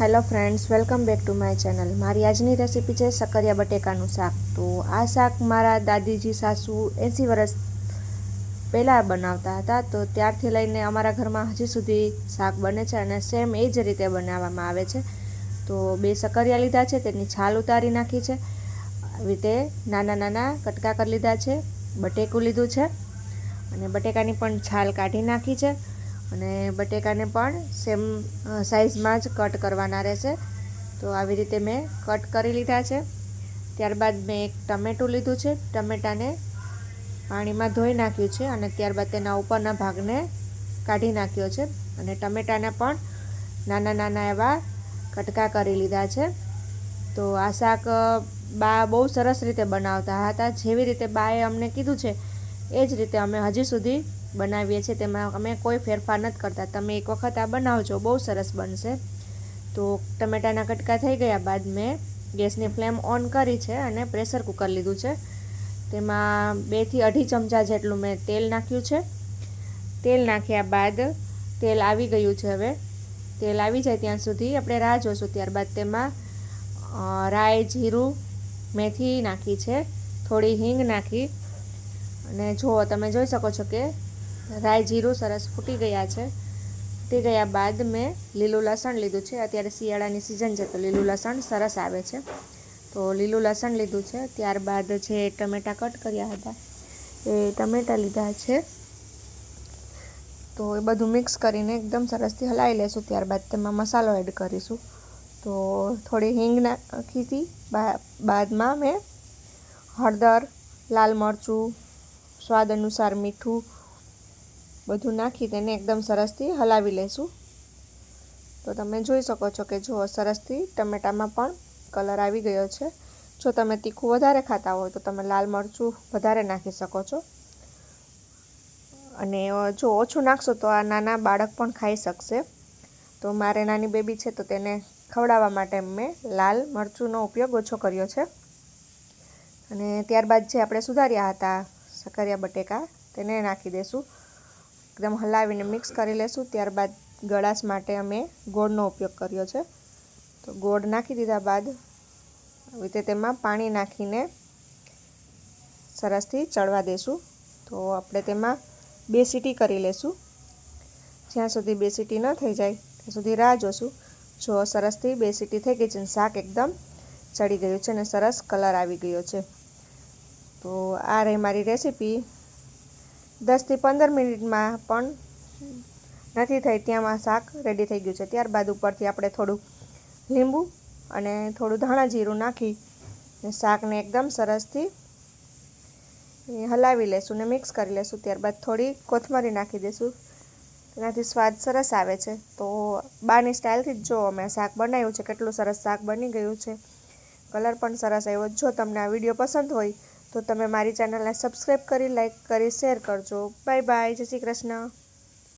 Hello friends welcome back to my channel મારી આજની recipe છે સકરિયા બટેકાનું શાક. તો આ શાક મારા દાદીજી, સાસુ, એંસી વર્ષ પહેલાં બનાવતા હતા. તો ત્યારથી લઈને અમારા ઘરમાં હજી સુધી શાક બને છે અને સેમ એ જ રીતે બનાવવામાં આવે છે. તો બે સકરિયા લીધા છે, તેની છાલ ઉતારી નાખી છે. આવી રીતે નાના નાના કટકા કરી લીધા છે. બટેકું લીધું છે. અને બટેકાની પણ છાલ કાઢી નાખી છે. અને બટેકાને પણ સેમ સાઇઝમાં જ કટ કરવાના રહેશે. તો આવી રીતે મેં કટ કરી લીધા છે. ત્યારબાદ મેં એક ટમેટું લીધું છે. ટમેટાને પાણીમાં ધોઈ નાખ્યું છે અને ત્યારબાદ તેના ઉપરના ભાગને કાઢી નાખ્યો છે અને ટમેટાને પણ નાના નાના એવા કટકા કરી લીધા છે. તો આ શાક બા બહુ સરસ રીતે બનાવતા હતા. જેવી રીતે બાએ અમને કીધું છે, એ જ રીતે અમે હજી સુધી બનાવીએ છીએ, તેમાં અમે કોઈ ફેરફાર નથી કરતા. તમે એક વખત આ બનાવજો, બહુ સરસ બનશે. તો ટમેટાના કટકા થઈ ગયા બાદ મેં ગેસની ફ્લેમ ઓન કરી છે અને પ્રેશર કુકર લીધું છે. તેમાં બેથી અઢી ચમચા જેટલું મેં તેલ નાખ્યું છે. તેલ નાખ્યા બાદ તેલ આવી ગયું છે હવે. તેલ આવી જાય ત્યાં સુધી આપણે રાહ જોશું. ત્યારબાદ તેમાં રાઈ, જીરું, મેથી નાખી છે. થોડી હિંગ નાખી. અને જુઓ, તમે જોઈ શકો છો કે રાઈ જીરું સરસ ફૂટી ગયા છે. ફૂટી ગયા બાદ મેં લીલું લસણ લીધું છે. અત્યારે શિયાળાની સિઝન છે તો લીલું લસણ સરસ આવે છે. તો લીલું લસણ લીધું છે. ત્યારબાદ જે ટમેટાં કટ કર્યા હતા, એ ટમેટાં લીધા છે. તો એ બધું મિક્સ કરીને એકદમ સરસથી હલાવી લેશું. ત્યારબાદ તેમાં મસાલો એડ કરીશું. તો થોડી હિંગ નાખી હતી. બાદમાં મેં હળદર, લાલ મરચું, સ્વાદ અનુસાર મીઠું બધું નાખી તેને એકદમ સરસથી હલાવી લેશું. તો તમે જોઈ શકો છો કે જો સરસથી ટમેટામાં પણ કલર આવી ગયો છે. જો તમે તીખું વધારે ખાતા હોય તો તમે લાલ મરચું વધારે નાખી શકો છો. અને જો ઓછું નાખશો તો આ નાના બાળક પણ ખાઈ શકશે. તો મારે નાની બેબી છે તો તેને ખવડાવવા માટે મેં લાલ મરચુંનો ઉપયોગ ઓછો કર્યો છે. અને ત્યારબાદ જે આપણે સુધાર્યા હતા સકરિયા બટેકા, તેને નાખી દઈશું એકદમ હલાવીને મિક્સ કરી લેશું. ત્યારબાદ ગળાશ માટે અમે ગોળનો ઉપયોગ કર્યો છે. તો ગોળ નાખી દીધા બાદ આવી રીતે તેમાં પાણી નાખીને સરસથી ચડવા દઈશું તો આપણે તેમાં બે સીટી કરી લેશું. જ્યાં સુધી બે સીટી ન થઈ જાય, ત્યાં સુધી રાહ જોશું. જો સરસથી બે સીટી થઈ ગઈ છે અને શાક એકદમ ચડી ગયું છે અને સરસ કલર આવી ગયો છે. તો આ રહી મારી રેસીપી. દસથી પંદર મિનિટમાં પણ નથી થઈ, ત્યાંમાં શાક રેડી થઈ ગયું છે. ત્યારબાદ ઉપરથી આપણે થોડું લીંબુ અને થોડું ધાણા જીરું નાખી શાકને એકદમ સરસથી હલાવી લેશું ને મિક્સ કરી લેશું. ત્યારબાદ થોડી કોથમરી નાખી દઈશું એનાથી સ્વાદ સરસ આવે છે. તો બારની સ્ટાઇલથી જ જો અમે શાક બનાવ્યું છે, કેટલું સરસ શાક બની ગયું છે. કલર પણ સરસ આવ્યો. જો તમને આ વીડિયો પસંદ હોય તો તમે મારી ચેનલને સબસ્ક્રાઈબ કરી લાઈક કરી શેર કરજો. બાય બાય જય શ્રી કૃષ્ણ.